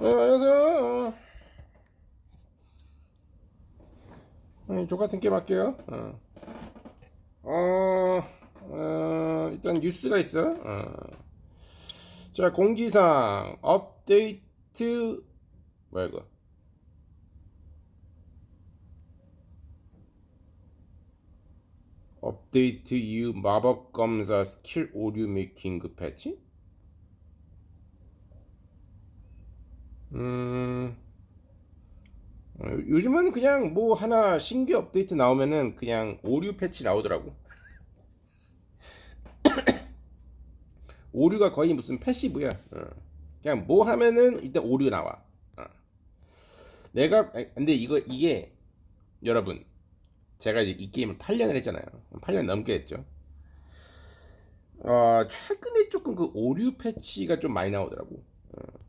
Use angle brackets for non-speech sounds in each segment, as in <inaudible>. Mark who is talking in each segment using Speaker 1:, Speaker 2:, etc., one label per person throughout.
Speaker 1: 어, 안녕하세요. 어, 족같은 게임 할게요. 어. 어, 어, 일단 뉴스가 있어. 어. 자, 공지사항, 업데이트, 뭐야, 이거. 업데이트 이후 마법 검사 스킬 오류 메이킹 패치? 음, 어, 요즘은 그냥 뭐 하나 신규 업데이트 나오면은 그냥 오류 패치 나오더라고. <coughs> 오류가 거의 무슨 패시브야. 어. 그냥 뭐 하면은 일단 오류 나와. 어. 내가 아, 근데 이거 이게 여러분 제가 이제 이 게임을 8년을 했잖아요. 8년 넘게 했죠. 어, 최근에 조금 그 오류 패치가 좀 많이 나오더라고. 어.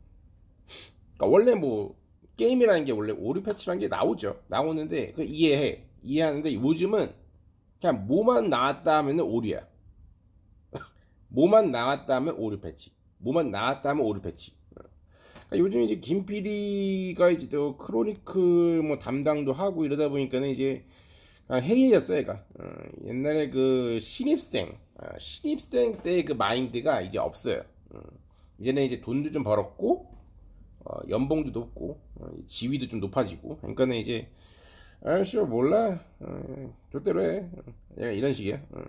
Speaker 1: 그러니까 원래 뭐 게임이라는 게 원래 오류 패치라는 게 나오죠. 나오는데 그 이해해. 이해하는데 요즘은 그냥 뭐만 나왔다 하면은 오류야. <laughs> 뭐만 나왔다 하면 오류 패치. 뭐만 나왔다 하면 오류 패치. 어. 그러니까 요즘 이제 김PD가 이제 또 크로니클 뭐 담당도 하고 이러다 보니까는 이제 해이해졌어 얘가. 어, 옛날에 그 신입생, 어, 신입생 때 그 마인드가 이제 없어요. 어, 이제는 이제 돈도 좀 벌었고, 어, 연봉도 높고, 어, 지위도 좀 높아지고, 그러니까는 이제 아씨 몰라, 어, 좆대로 해. 얘가 이런 식이야. 어.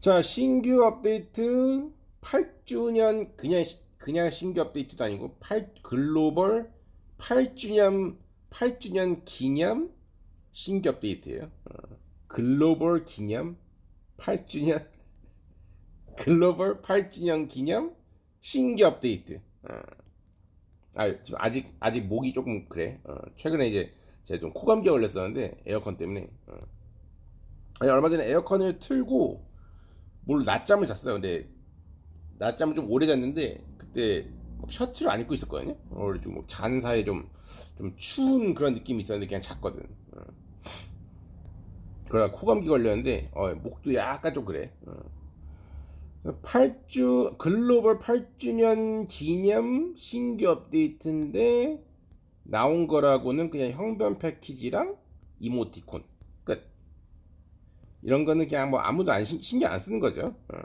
Speaker 1: 자 신규 업데이트 8주년 그냥 그냥 신규 업데이트도 아니고 8 글로벌 8주년 8주년 기념 신규 업데이트예요. 어, 글로벌 기념 8주년 <laughs> 글로벌 8주년 기념 신규 업데이트. 어. 아 지금 아직 아직 목이 조금 그래. 어, 최근에 이제 제가 좀 코감기 걸렸었는데 에어컨 때문에. 어. 아니, 얼마 전에 에어컨을 틀고 뭘 낮잠을 잤어요. 근데 낮잠을 좀 오래 잤는데 그때 막 셔츠를 안 입고 있었거든요. 그래가지고 뭐 자는 사이에 좀, 좀 추운 그런 느낌이 있었는데 그냥 잤거든. 어. 그러다 코감기 걸렸는데 어, 목도 약간 좀 그래. 어. 8주 글로벌 8주년 기념 신규 업데이트인데 나온 거라고는 그냥 형변 패키지랑 이모티콘 끝. 이런 거는 그냥 뭐 아무도 안 신, 신경 안 쓰는 거죠. 어.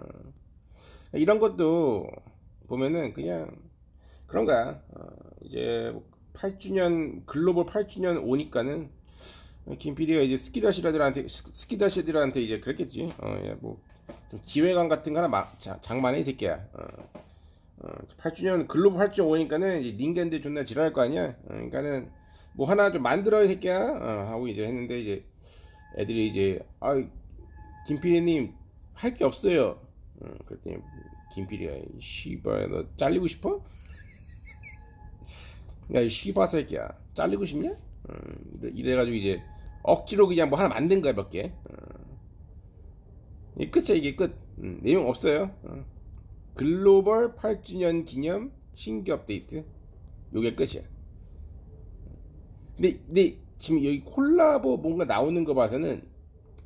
Speaker 1: 이런 것도 보면은 그냥 그런 거야. 어, 이제 8주년 글로벌 8주년 오니까는 김 PD가 이제 스키다시들한테 스키다시들한테 이제 그랬겠지. 어, 예, 뭐 좀 기획안 같은 거 하나 막 장만해 이 새끼야. 어, 어, 8주년 글로벌 8주년 오니까는 이제 닌겐들 존나 지랄할 거 아니야. 어, 그러니까는 뭐 하나 좀 만들어 이 새끼야. 어, 하고 이제 했는데 이제 애들이 이제 아김 PD님 할 게 없어요. 어, 그랬더니 김 PD가 씨발 너 잘리고 싶어? 야, <laughs> 이 씨바 새끼야. 잘리고 싶냐? 어, 이래, 가지고 이제 억지로 그냥 뭐 하나 만든 거야, 몇 개. 어. 이 끝이야, 이게 끝. 음, 내용 없어요. 어. 글로벌 8주년 기념 신규 업데이트. 요게 끝이야. 근데, 근데 지금 여기 콜라보 뭔가 나오는 거 봐서는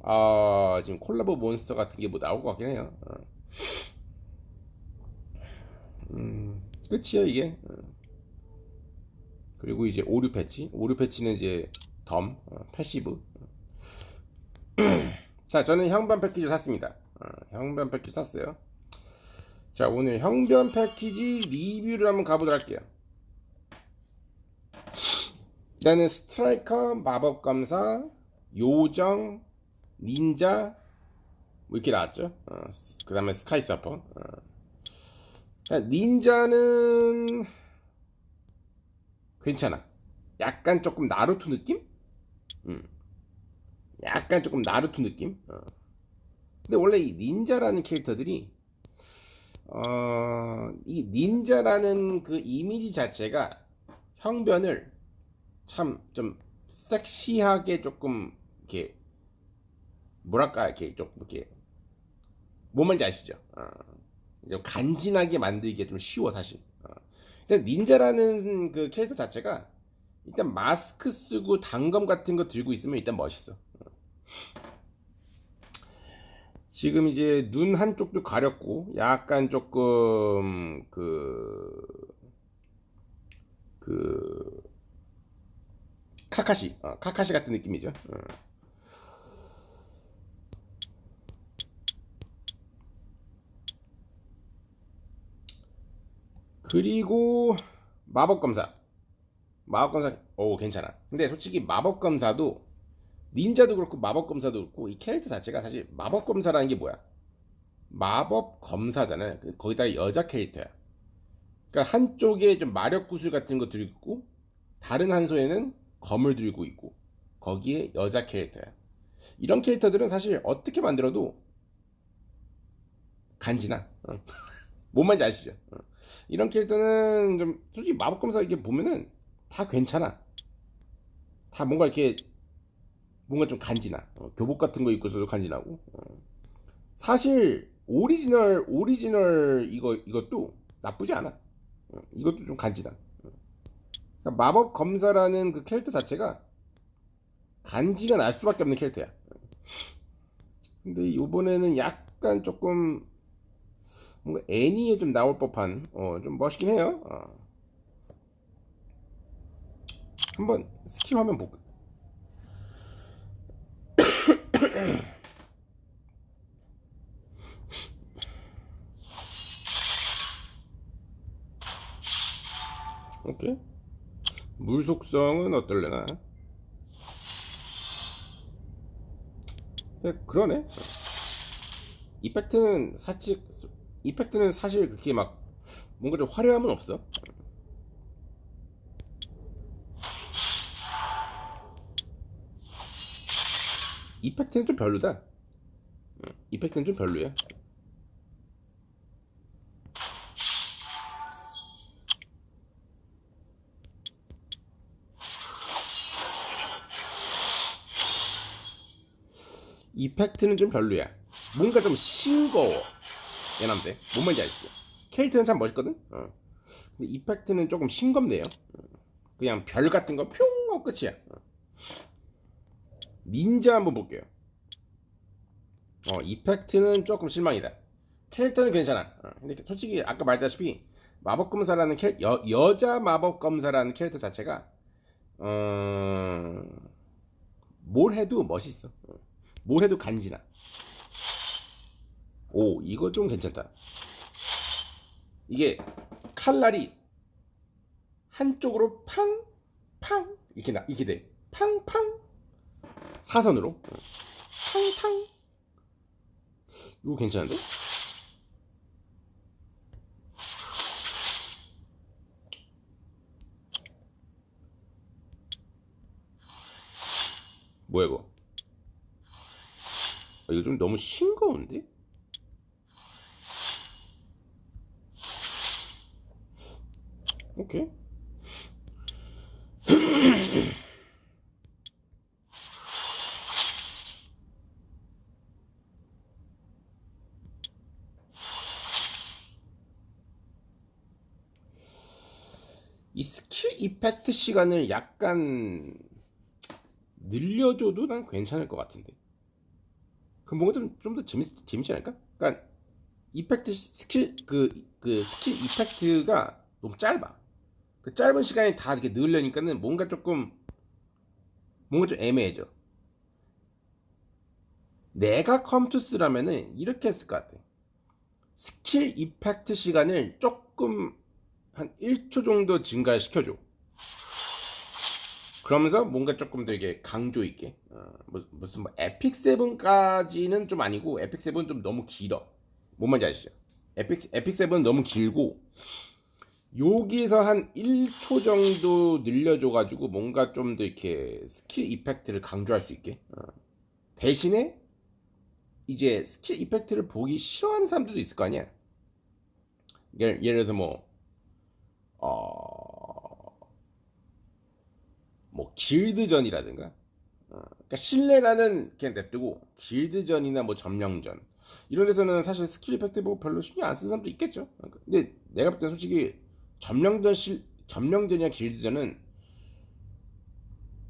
Speaker 1: 아, 지금 콜라보 몬스터 같은 게 뭐 나올 것 같긴 해요. 어. 음, 끝이야, 이게. 어. 그리고 이제 오류 패치. 오류 패치는 이제 덤, 어, 패시브. <clears throat> 자, 저는 형변 패키지 샀습니다. 어, 형변 패키지 샀어요. 자, 오늘 형변 패키지 리뷰를 한번 가보도록 할게요. 일단은 스트라이커, 마법 감사, 요정, 닌자 뭐 이렇게 나왔죠. 어, 그 다음에 스카이 서퍼. 어. 닌자는 괜찮아. 약간 조금 나루토 느낌? 음. 약간 조금 나루토 느낌? 어. 근데 원래 이 닌자라는 캐릭터들이 어, 이 닌자라는 그 이미지 자체가 형변을 참 좀 섹시하게 조금 이렇게 뭐랄까 이렇게 좀 이렇게 뭔 말인지 아시죠? 어. 좀 간지나게 만들기가 좀 쉬워 사실. 어. 일단 닌자라는 그 캐릭터 자체가 일단 마스크 쓰고 단검 같은 거 들고 있으면 일단 멋있어. 지금 이제 눈 한쪽도 가렸고 약간 조금 그 그 카카시 어, 카카시 같은 느낌이죠. 어. 그리고 마법 검사 마법 검사 오 괜찮아. 근데 솔직히 마법 검사도 닌자도 그렇고 마법 검사도 그렇고 이 캐릭터 자체가 사실 마법 검사라는 게 뭐야? 마법 검사잖아요. 거기다가 여자 캐릭터야. 그러니까 한쪽에 좀 마력 구슬 같은 거 들고 있고 다른 한소에는 검을 들고 있고 거기에 여자 캐릭터야. 이런 캐릭터들은 사실 어떻게 만들어도 간지나. 어. <laughs> 뭔 말인지 아시죠? 어. 이런 캐릭터는 좀 솔직히 마법 검사 이렇게 보면은 다 괜찮아. 다 뭔가 이렇게 뭔가 좀 간지나. 어, 교복 같은 거 입고 있어도 간지나고. 어. 사실 오리지널 오리지널 이거 이것도 나쁘지 않아. 어, 이것도 좀 간지나. 어. 그러니까 마법 검사라는 그 캐릭터 자체가 간지가 날 수밖에 없는 캐릭터야. 근데 이번에는 약간 조금 뭔가 애니에 좀 나올 법한 어, 좀 멋있긴 해요. 어. 한번 스킬 화면 볼까? 오케이. 물 속성은 어떨래나? 네, 그러네. 이펙트는 사실 이펙트는 사실 그렇게 막 뭔가 좀 화려함은 없어. 이펙트는 좀 별로다. 응, 이펙트는 좀 별로야. 이펙트는 좀 별로야. 뭔가 좀 싱거워. 얘남새. 뭔 말인지 아시죠? 캐릭터는 참 멋있거든? 어. 근데 이펙트는 조금 싱겁네요. 어. 그냥 별 같은 거 뿅! 하고 끝이야. 어. 닌자 한번 볼게요. 어, 이펙트는 조금 실망이다. 캐릭터는 괜찮아. 어, 근데 솔직히 아까 말했다시피 마법검사라는 캐 여, 여자 마법검사라는 캐릭터 자체가 어... 뭘 해도 멋있어. 어. 뭘 해도 간지나. 오, 이거 좀 괜찮다. 이게 칼날이 한쪽으로 팡, 팡 이렇게 나 이렇게 돼. 팡팡 사선으로 탕탕. 이거 괜찮은데? 뭐야 이거? 아, 이거 좀 너무 싱거운데? 오케이. <clears throat> 이 스킬 이펙트 시간을 약간 늘려줘도 난 괜찮을 것 같은데. 그럼 뭔가 좀 좀 더 재밌 재밌지 않을까? 그러니까 이펙트 스킬 그, 그 스킬 이펙트가 너무 짧아. 그 짧은 시간에 다 이렇게 넣으려니까는 뭔가 조금 뭔가 좀 애매해져. 내가 컴투스라면은 이렇게 했을 것 같아. 스킬 이펙트 시간을 조금 한 1초 정도 증가시켜줘. 그러면서 뭔가 조금 더 이게 강조 있게 어, 뭐, 무슨 뭐 에픽 7까지는 좀 아니고 에픽 7은 좀 너무 길어. 뭔 말인지 아시죠? 에픽 에픽 7은 너무 길고 여기서 한 1초 정도 늘려줘가지고 뭔가 좀 더 이렇게 스킬 이펙트를 강조할 수 있게 어. 대신에 이제 스킬 이펙트를 보기 싫어하는 사람들도 있을 거 아니야 예를, 예를 들어서 뭐 어... 뭐 길드전이라든가 어, 그러니까 신뢰라는 그냥 냅두고 길드전이나 뭐 점령전 이런 데서는 사실 스킬 이펙트 뭐 별로 신경 안 쓰는 사람도 있겠죠 근데 내가 볼 때 솔직히 점령전 실 점령전이나 길드전은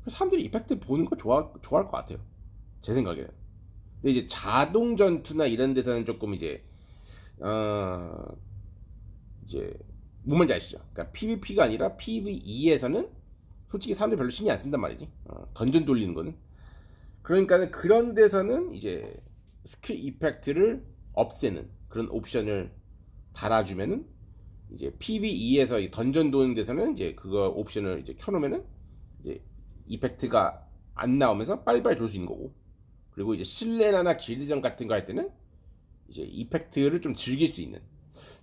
Speaker 1: 사람들이 이펙트 보는 거 좋아 좋아할 것 같아요. 제 생각에는. 근데 이제 자동 전투나 이런 데서는 조금 이제 어 이제 뭔 말인지 아시죠? 그러니까 PVP가 아니라 PVE에서는 솔직히 사람들이 별로 신경 안 쓴단 말이지. 어, 던전 돌리는 거는. 그러니까 그런 데서는 이제 스킬 이펙트를 없애는 그런 옵션을 달아주면은 이제 PVE에서 이 던전 도는 데서는 이제 그거 옵션을 이제 켜놓으면은 이제 이펙트가 안 나오면서 빨리빨리 돌 수 있는 거고 그리고 이제 실내나나 길드전 같은 거 할 때는 이제 이펙트를 좀 즐길 수 있는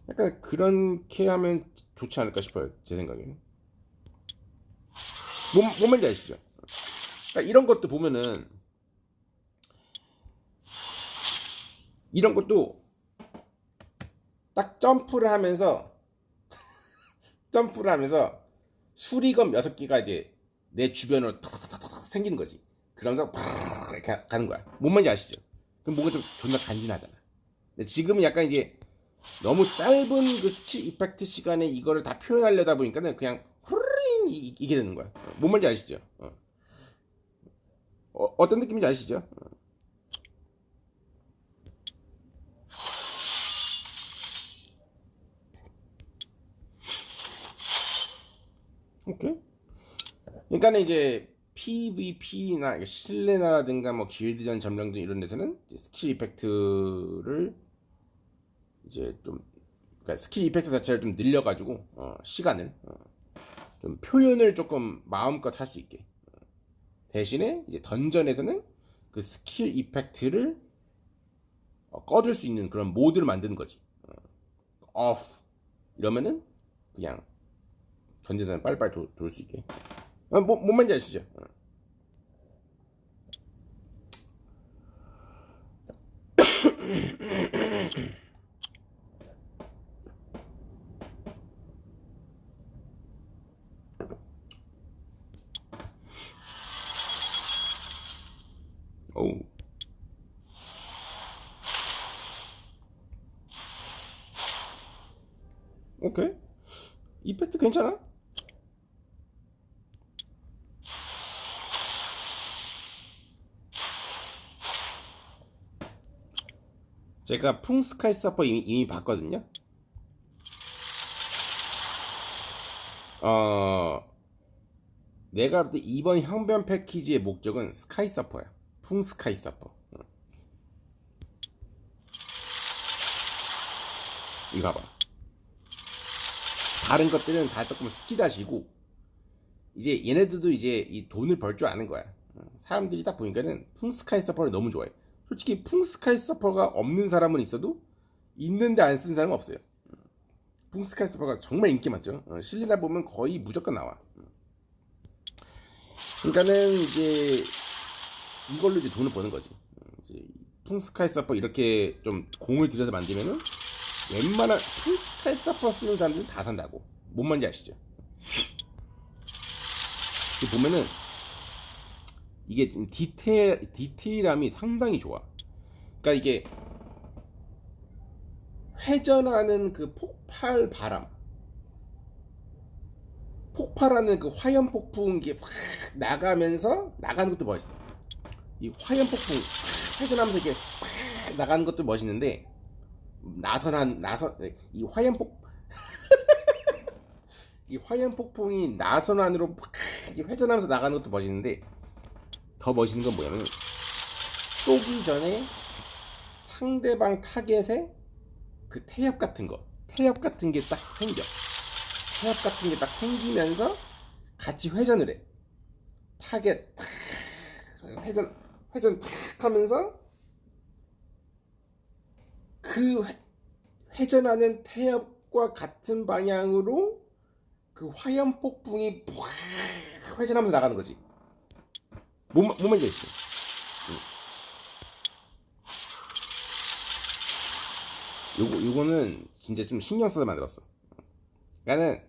Speaker 1: 약간 그렇게 하면 좋지 않을까 싶어요 제 생각에는 뭔, 뭔 말인지 아시죠? 그러니까 이런 것도 보면은 이런 것도 딱 점프를 하면서 <laughs> 점프를 하면서 수리검 6개가 이제 내 주변으로 탁탁탁탁 생기는 거지. 그러면서 팍 이렇게 가는 거야. 뭔 말인지 아시죠? 그럼 뭔가 좀 존나 간지나잖아. 근데 지금은 약간 이제 너무 짧은 그 스킬 이펙트 시간에 이거를 다 표현하려다 보니까는 그냥 후르링 이- 이게 되는 거야. 어, 뭔 말인지 아시죠? 어. 어, 어떤 느낌인지 아시죠? 어. 오케이. 그러니까는 이제 PVP나 실내나라든가 뭐 길드전 점령전 이런 데서는 스킬 이펙트를 이제 좀 그러니까 스킬 이펙트 자체를 좀 늘려가지고 어, 시간을 어, 좀 표현을 조금 마음껏 할 수 있게 어, 대신에 이제 던전에서는 그 스킬 이펙트를 어, 꺼줄 수 있는 그런 모드를 만드는 거지. 어, off 이러면은 그냥 전재산을 빨리빨리 돌 수 있게. 어, 뭐, 뭔 말인지 아시죠? 어. 어우. 오케이. 이펙트 괜찮아? 제가 풍 스카이 서퍼 이미, 이미 봤거든요. 어, 내가 이번 형변 패키지의 목적은 스카이 서퍼야. 풍 스카이 서퍼. 어. 이거 봐봐. 다른 것들은 다 조금 스키다시고 이제 얘네들도 이제 이 돈을 벌 줄 아는 거야. 어, 사람들이 딱 보니까는 풍스카이 서퍼를 너무 좋아해. 솔직히 풍스카이 서퍼가 없는 사람은 있어도 있는데 안쓴 사람은 없어요. 풍스카이 서퍼가 정말 인기 많죠. 어, 실리나 보면 거의 무조건 나와. 그러니까는 이제 이걸로 이제 돈을 버는 거지. 어, 풍스카이 서퍼 이렇게 좀 공을 들여서 만들면은 웬만한 풍스카이 서퍼 쓰는 사람들은 다 산다고. 뭔 말인지 아시죠? 이 보면은 이게 지금 디테일 디테일함이 상당히 좋아. 그러니까 이게 회전하는 그 폭발 바람, 폭발하는 그 화염 폭풍 이게 확 나가면서 나가는 것도 멋있어. 이 화염 폭풍 확 회전하면서 이게 확 나가는 것도 멋있는데 나선한 나선 이 화염 폭 <laughs> 이 화염 폭풍이 나선 안으로 회전하면서 나가는 것도 멋있는데 더 멋있는 건 뭐냐면 쏘기 전에 상대방 타겟에 그 태엽 같은 거 태엽 같은 게 딱 생겨. 태엽 같은 게 딱 생기면서 같이 회전을 해. 타겟 탁 회전 회전 탁 하면서 그 회, 회전하는 태엽과 같은 방향으로 그 화염 폭풍이 푹 회전하면서 나가는 거지. 말인지 아시죠? 응. 요거, 요거는 진짜 좀 신경 써서 만들었어. 그러니까는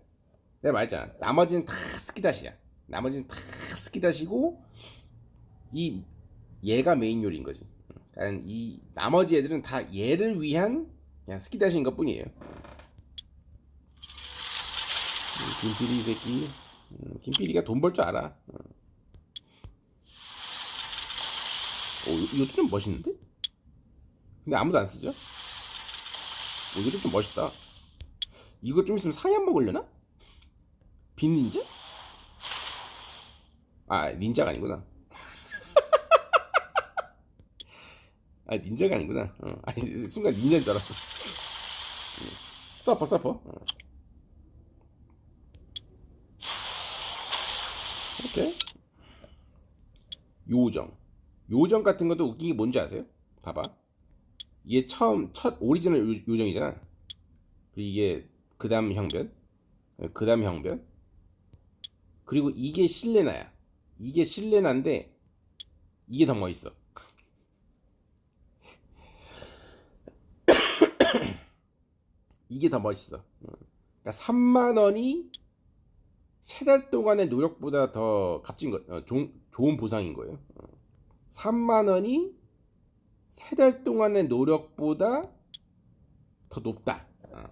Speaker 1: 내가 말했잖아. 나머지는 다 스키다시야. 나머지는 다 스키다시고 이 얘가 메인 요리인 거지. 그러니까 이 나머지 애들은 다 얘를 위한 그냥 스키다시인 것 뿐이에요. 김필이 이 새끼. 음, 김필이가 돈 벌 줄 알아. 어, 어, 이- 이것도 좀 멋있는데? 근데 아무도 안 쓰죠? 어, 이것도 좀 멋있다. 이거 좀 있으면 사연 먹으려나? 빈 닌자? 아 닌자가 아니구나. 아 닌자가 아니구나. 어. 아니 순간 닌자인 줄 알았어. 음. 서퍼 서퍼. 어. 오케이. 요정. 요정 같은 것도 웃긴 게 뭔지 아세요? 봐봐. 이게 처음 첫 오리지널 요, 요정이잖아. 그리고 이게 그 다음 형변, 그 다음 형변. 그리고 이게 실레나야. 이게 실레나인데 이게 더 멋있어. 이게 더 멋있어. 그러니까 3만 원이 세 달 동안의 노력보다 더 값진 거, 어, 조, 좋은 보상인 거예요. 3만 원이 세 달 동안의 노력보다 더 높다. 어.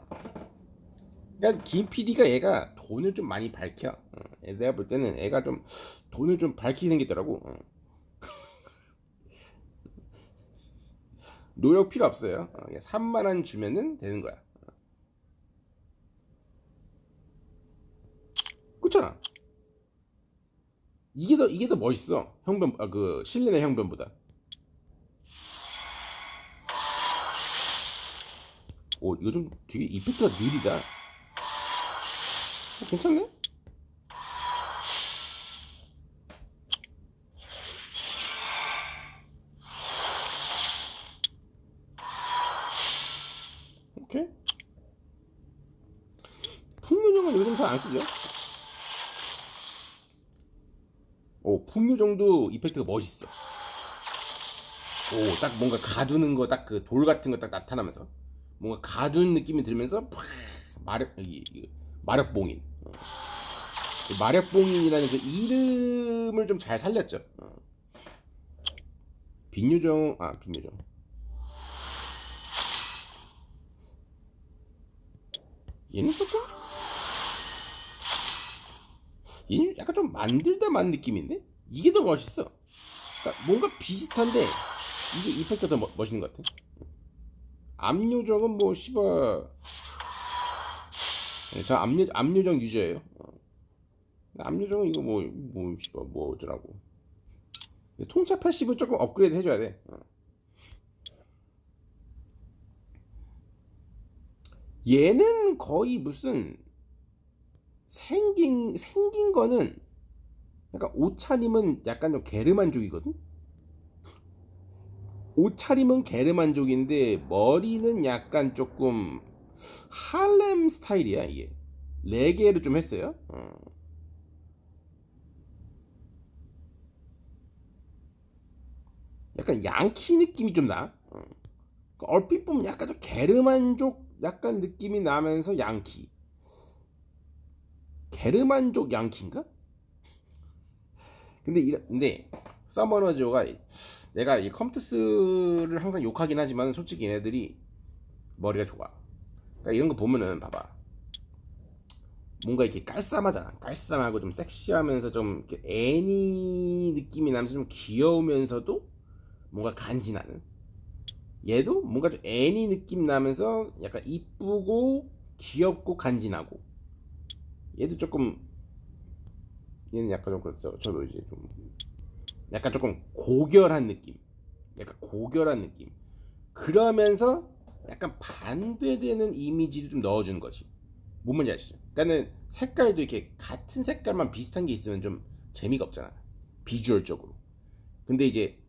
Speaker 1: 그러니까 김 PD가 얘가 돈을 좀 많이 밝혀. 어. 내가 볼 때는 애가 좀 돈을 좀 밝히게 생겼더라고. 어. <laughs> 노력 필요 없어요. 3만 원 주면은 되는 거야. 그렇잖아. 이게 더 이게 더 멋있어. 형변 아, 그 실내의 형변보다. 오 이거 좀 되게 이펙트가 느리다. 어, 괜찮네? 오케이. 풍요정은 요즘 잘 안 쓰죠? 오, 풍요정도 이펙트가 멋있어. 오, 딱 뭔가 가두는 거, 딱 그 돌 같은 거 딱 나타나면서 뭔가 가둔 느낌이 들면서 팍 마력 이, 이, 마력봉인. 어. 마력봉인이라는 그 이름을 좀 잘 살렸죠. 어. 빈요정 아 빈요정. 얘는 조금 얘는 약간 좀 만들다 만 느낌인데 이게 더 멋있어. 그러니까 뭔가 비슷한데 이게 이펙트가 더 멋, 멋있는 것 같아. 압요정은 뭐 씨발 네, 저 압요 압요정 유저예요. 어. 압요정은 이거 뭐뭐 씨발 뭐 어쩌라고. 통차 80을 조금 업그레이드 해줘야 돼. 어. 얘는 거의 무슨 생긴 생긴 거는 약간 옷차림은 약간 좀 게르만족이거든. 옷차림은 게르만족인데 머리는 약간 조금 할렘 스타일이야 이게 레게를 좀 했어요. 어. 약간 양키 느낌이 좀 나. 어. 얼핏 보면 약간 좀 게르만족 약간 느낌이 나면서 양키. 게르만족 양키인가? 근데 이 근데 서머너즈가 내가 이 컴투스를 항상 욕하긴 하지만 솔직히 얘네들이 머리가 좋아. 그러니까 이런 거 보면은 봐봐. 뭔가 이렇게 깔쌈하잖아. 깔쌈하고 좀 섹시하면서 좀 애니 느낌이 나면서 좀 귀여우면서도 뭔가 간지나는. 얘도 뭔가 좀 애니 느낌 나면서 약간 이쁘고 귀엽고 간지나고. 얘도 조금 얘는 약간 좀 그렇죠. 저도 이제 좀 약간 조금 고결한 느낌. 약간 고결한 느낌. 그러면서 약간 반대되는 이미지도 좀 넣어주는 거지. 뭔 말인지 아시죠? 그러니까는 색깔도 이렇게 같은 색깔만 비슷한 게 있으면 좀 재미가 없잖아. 비주얼적으로. 근데 이제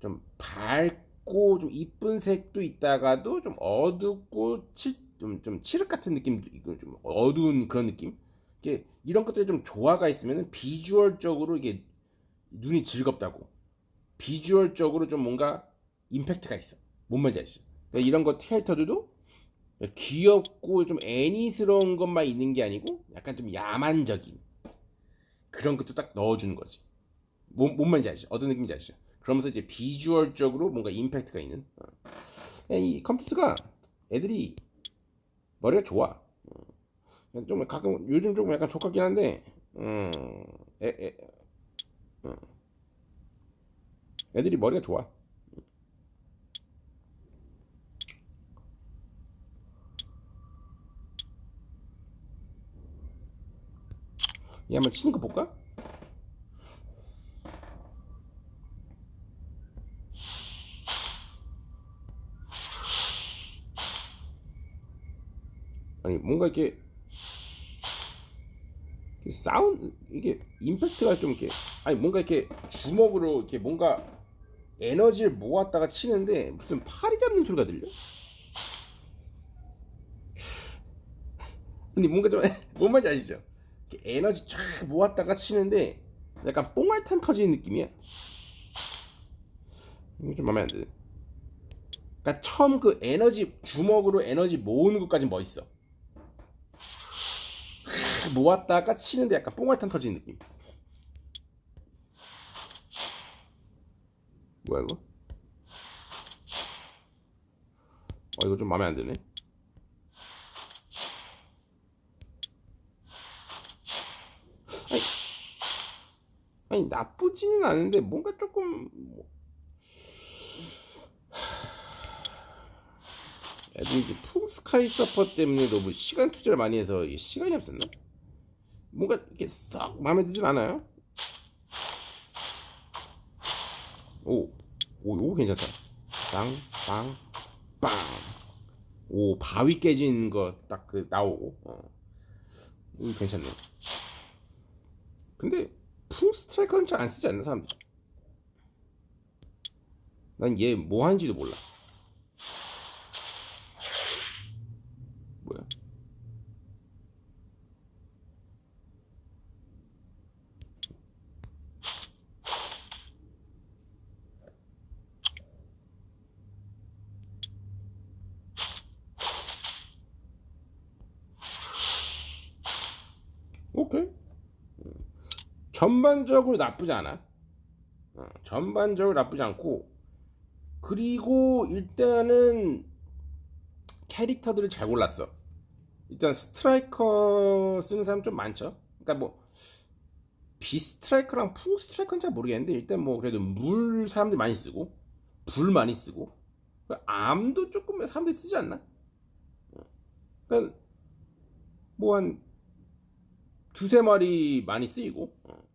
Speaker 1: 좀 밝고 좀 이쁜 색도 있다가도 좀 어둡고 칠, 좀, 좀 칠흑 같은 느낌도 있고 좀 어두운 그런 느낌. 이게 이런 것들이 좀 조화가 있으면 비주얼적으로 이게 눈이 즐겁다고 비주얼적으로 좀 뭔가 임팩트가 있어 뭔 말인지 아시죠? 그러니까 이런 거 캐릭터들도 귀엽고 좀 애니스러운 것만 있는 게 아니고 약간 좀 야만적인 그런 것도 딱 넣어주는 거지 뭔, 뭔 말인지 아시죠? 어떤 느낌인지 아시죠? 그러면서 이제 비주얼적으로 뭔가 임팩트가 있는 어. 이 컴퓨터가 애들이 머리가 좋아. 어. 좀 가끔 요즘 조금 약간 족같긴 한데, 음, 애, 애, 음. 애들이 머리가 좋아. 얘 한번 치는 거 볼까? 아니 뭔가 이렇게 사운드 이게 임팩트가 좀 이렇게 아니 뭔가 이렇게 주먹으로 이렇게 뭔가 에너지를 모았다가 치는데 무슨 팔이 잡는 소리가 들려? 근데 뭔가 좀 <laughs> 뭔 말인지 아시죠? 이렇게 에너지 쫙 모았다가 치는데 약간 뽕알탄 터지는 느낌이야. 이거 좀 마음에 안 드네. 그러니까 처음 그 에너지 주먹으로 에너지 모으는 것까지 멋있어. 쫙 모았다가 치는데 약간 뽕알탄 터지는 느낌. 뭐야 이거? 어 이거 좀 마음에 안 드네. 아니, 아니 나쁘지는 않은데 뭔가 조금 뭐... 애들이 이제 풍스카이 서퍼 때문에 너무 시간 투자를 많이 해서 시간이 없었나? 뭔가 이렇게 썩 마음에 들진 않아요. 오, 오, 오 괜찮다. 빵, 빵, 빵. 오, 바위 깨진 거 딱 그 나오고. 어. 오, 괜찮네. 근데 풀 스트라이커는 잘 안 쓰지 않나 사람들? 난 얘 뭐 하는지도 몰라. 뭐야? 오케이. 전반적으로 나쁘지 않아. 어, 전반적으로 나쁘지 않고 그리고 일단은 캐릭터들을 잘 골랐어. 일단 스트라이커 쓰는 사람 좀 많죠. 그러니까 뭐 비스트라이커랑 풍 스트라이커는 잘 모르겠는데 일단 뭐 그래도 물 사람들 많이 쓰고 불 많이 쓰고 암도 조금 사람들이 쓰지 않나? 그러니까 뭐 한 두세 마리 많이 쓰이고 어.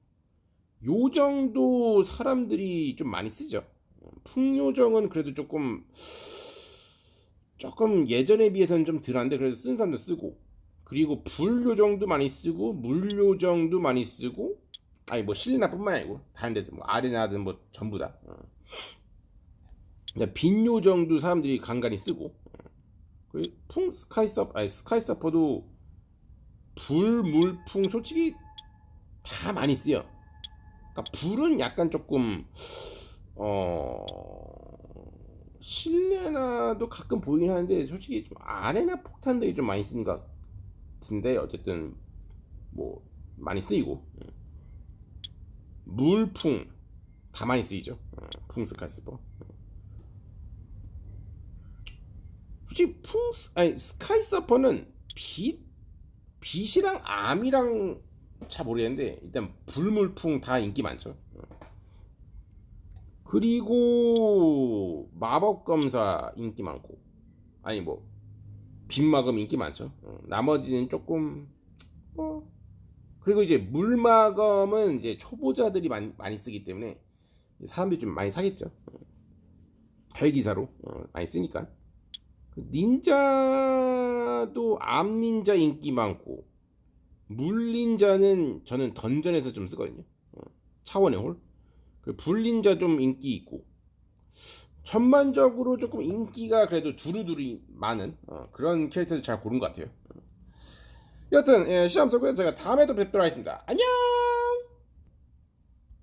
Speaker 1: 요정도 사람들이 좀 많이 쓰죠. 풍요정은 그래도 조금 조금 예전에 비해서는 좀 덜한데 그래도 쓴 사람도 쓰고 그리고 불요정도 많이 쓰고 물요정도 많이 쓰고 아니 뭐 실리나뿐만 아니고 다른 데서 뭐 아레나든 뭐 전부 다 어. 빈요정도 사람들이 간간히 쓰고 어. 그리고 풍 스카이서퍼 아니 스카이서퍼도 불, 물, 풍 솔직히 다 많이 쓰여. 그러니까 불은 약간 조금 어 실내나도 가끔 보이긴 하는데 솔직히 좀 아레나 폭탄들이 좀 많이 쓰는 것 같은데 어쨌든 뭐 많이 쓰이고 물풍 다 많이 쓰이죠. 어, 풍 스카이스퍼. 솔직히 풍 아니 스카이서퍼는 빛 빛이랑 암이랑 잘 모르겠는데 일단 불물풍 다 인기 많죠. 그리고 마법 검사 인기 많고 아니 뭐 빛마검 인기 많죠. 나머지는 조금 뭐 그리고 이제 물마검은 이제 초보자들이 많이, 많이 쓰기 때문에 사람들이 좀 많이 사겠죠. 헬기사로 많이 쓰니까. 닌자도 암닌자 인기 많고 물닌자는 저는 던전에서 좀 쓰거든요. 어, 차원의 홀. 불닌자 좀 인기 있고 전반적으로 조금 인기가 그래도 두루두루 많은 어, 그런 캐릭터를 잘 고른 것 같아요. 여튼 예, 시험 속에 제가 다음에도 뵙도록 하겠습니다. 안녕.